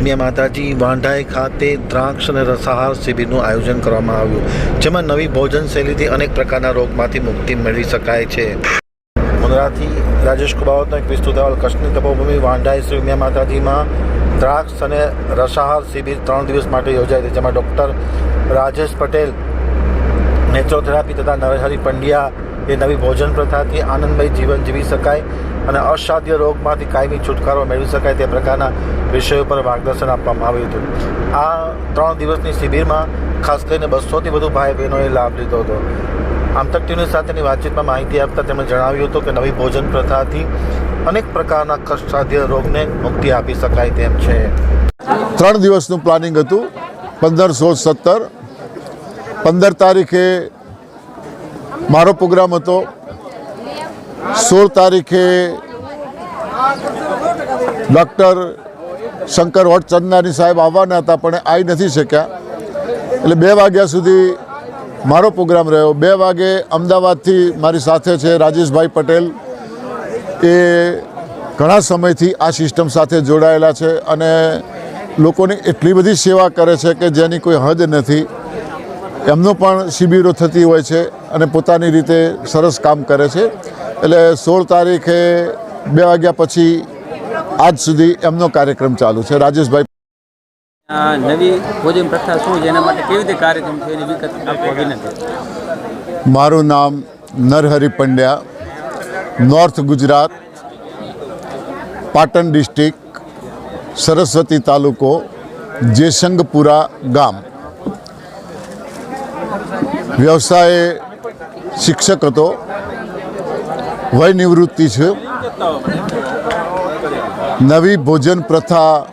ઉમિયા માતાજી વાંઢાઈ ખાતે દ્રાક્ષ અને રસાહાર શિબિરનું આયોજન કરવામાં આવ્યું, જેમાં નવી ભોજન શૈલીથી અનેક પ્રકારના રોગમાંથી મુક્તિ મેળવી શકાય છે. મુંદ્રાથી રાજેશ કુબાવતનો એક વિસ્તૃત અહેવાલ, કચ્છની તપોભૂમિ વાંઢાઈ શ્રી ઉમિયા માતાજીમાં દ્રાક્ષ અને રસાહાર શિબિર ત્રણ દિવસ માટે યોજાઈ હતી જેમાં ડૉક્ટર રાજેશ પટેલ નેચરોથેરાપી તથા નરહરી પંડ્યા એ નવી ભોજન પ્રથાથી આનંદમય જીવન જીવી શકાય અને અસાધ્ય રોગમાંથી કાયમી છુટકારો મેળવી શકાય તે પ્રકારના વિષયો પર માર્ગદર્શન આપવામાં આવ્યું હતું. આ ત્રણ દિવસની શિબિરમાં ખાસ કરીને બસોથી વધુ ભાઈ બહેનોએ લાભ લીધો હતો. આમતક ટીવી સાથેની વાતચીતમાં માહિતી આપતા તેમણે જણાવ્યું હતું કે નવી ભોજન પ્રથાથી અનેક પ્રકારના કષ્ટાધ્ય રોગને મુક્તિ આપી શકાય તેમ છે. ત્રણ દિવસનું પ્લાનિંગ હતું. પંદર સોળ સત્તર. પંદર તારીખે મારો પ્રોગ્રામ હતો સોળ તારીખે ડૉક્ટર શંકર વટ ચંદાની સાહેબ આવવાના હતા, પણ આવી નથી શક્યા. એટલે બે વાગ્યા સુધી મારો પ્રોગ્રામ રહ્યો. બે વાગે અમદાવાદથી મારી સાથે છે રાજેશભાઈ પટેલ. એ ઘણા સમયથી આ સિસ્ટમ સાથે જોડાયેલા છે અને લોકોની એટલી બધી સેવા કરે છે કે જેની કોઈ હદ નથી. એમનો પણ શિબિરો થતી હોય છે અને પોતાની રીતે સરસ કામ કરે છે. એટલે સોળ તારીખે બે વાગ્યા પછી આજ સુધી એમનો કાર્યક્રમ ચાલુ છે. રાજેશભાઈ નવી ભોજન પ્રથા શું છે? એના માટે કેવી રીતે કાર્યક્રમ છે? એની વિગત આપવા વિનંતી. મારું નામ નરહરિ પંડ્યા નોર્થ ગુજરાત પાટણ ડિસ્ટ્રિક્ટ સરસ્વતી તાલુકો જેસંગપુરા ગામ. વ્યવસાય શિક્ષક હતો. વય નિવૃત્તિ છે. નવી ભોજન પ્રથા